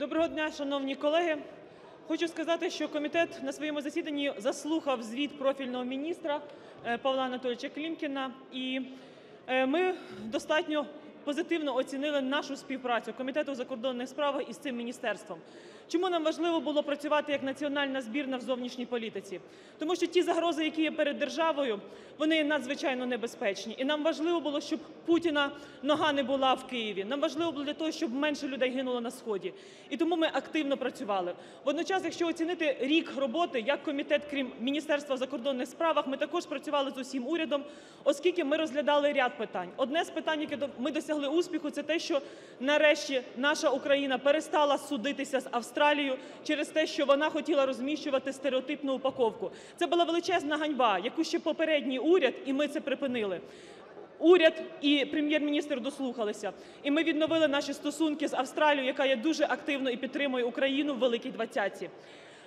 Доброго дня, шановні колеги. Хочу сказати, що комітет на своєму засіданні заслухав звіт профільного міністра е, Павла Анатолійовича Клімкіна, і е, ми достатньо позитивно оцінили нашу співпрацю Комітету закордонних справах із цим міністерством. Чому нам важливо було працювати як національна збірна в зовнішній політиці? Тому що ті загрози, які є перед державою, вони надзвичайно небезпечні. І нам важливо було, щоб Путіна нога не була в Києві. Нам важливо було для того, щоб менше людей гинуло на сході. І тому ми активно працювали. Водночас, якщо оцінити рік роботи, як комітет, крім Міністерства закордонних справах, ми також працювали з усім урядом, оскільки ми розглядали ряд питань. Одне з питань, яке ми досягли успіху, це те, що нарешті наша Україна перестала судитися з Австралією через те, що вона хотіла розміщувати стереотипну упаковку. Це була величезна ганьба, яку ще попередній уряд, і ми це припинили. Уряд і прем'єр-міністр дослухалися, і ми відновили наші стосунки з Австралією, яка є дуже активно і підтримує Україну в Великій Двадцятці.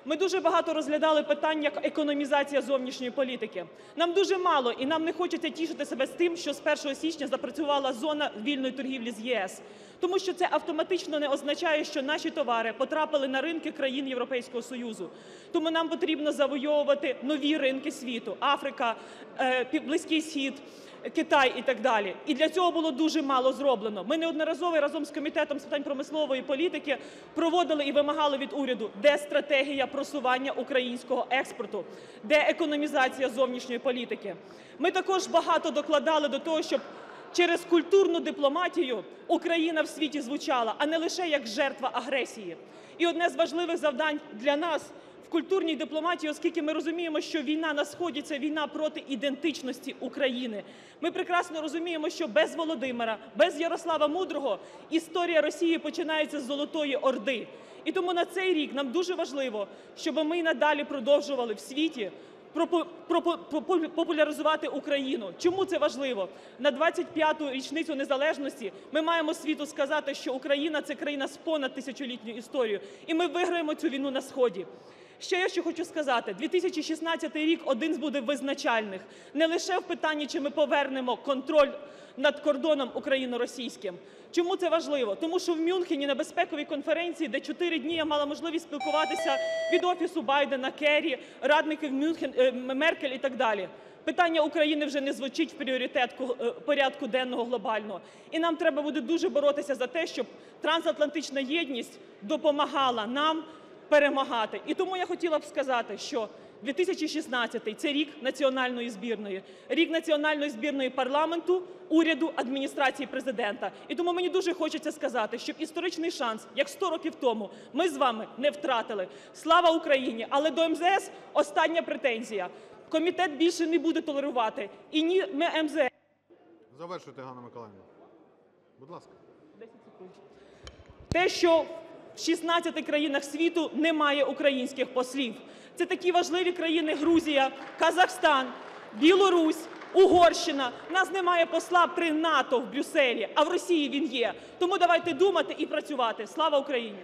Ми дуже багато розглядали питань як економізація зовнішньої політики. Нам дуже мало, і нам не хочеться тішити себе з тим, що з 1 січня запрацювала зона вільної торгівлі з ЄС, тому що це автоматично не означає, що наші товари потрапили на ринки країн Європейського Союзу. Тому нам потрібно завойовувати нові ринки світу: Африка, е, Близький Схід. Китай і так далі. І для цього було дуже мало зроблено. Ми неодноразово разом з комітетом з питань промислової політики проводили і вимагали від уряду, де стратегія просування українського експорту, де економізація зовнішньої політики. Ми також багато докладали до того, щоб через культурну дипломатію Україна в світі звучала, а не лише як жертва агресії. І одне з важливих завдань для нас в культурній дипломатії, оскільки ми розуміємо, що війна на сході це війна проти ідентичності України. Ми прекрасно розуміємо, що без Володимира, без Ярослава Мудрого історія Росії починається з Золотої Орди. І тому на цей рік нам дуже важливо, щоб ми надалі продовжували в світі популяризувати Україну. Чому це важливо? На 25-ту річницю незалежності ми маємо світу сказати, що Україна це країна з понад тисячолітньою історією, і ми виграємо цю війну на сході. Ще я що хочу сказати: 2016 рік один з буде визначальних не лише в питанні, чи ми повернемо контроль над кордоном україно-російським. Чому це важливо? Тому що в Мюнхені на безпековій конференції, де чотири дні я мала можливість спілкуватися від офісу Байдена, Керрі, радників Мюнхен, е, Меркель і так далі. Питання України вже не звучить в пріоритетку е, порядку денного глобального. І нам треба буде дуже боротися за те, щоб трансатлантична єдність допомагала нам перемагати. І тому я хотіла б сказати, що 2016 – це рік національної збірної, рік національної збірної парламенту, уряду, адміністрації президента. І тому мені дуже хочеться сказати, щоб історичний шанс, як 100 років тому, ми з вами не втратили. Слава Україні! Але до МЗС остання претензія. Комітет більше не буде толерувати. І ні, ми МЗС. Завершуйте, Ганна Миколаївна. Будь ласка. 10 секунд. Те, що в 16 країнах світу немає українських послів. Це такі важливі країни Грузія, Казахстан, Білорусь, Угорщина. Нас немає посла при НАТО в Брюсселі, а в Росії він є. Тому давайте думати і працювати. Слава Україні!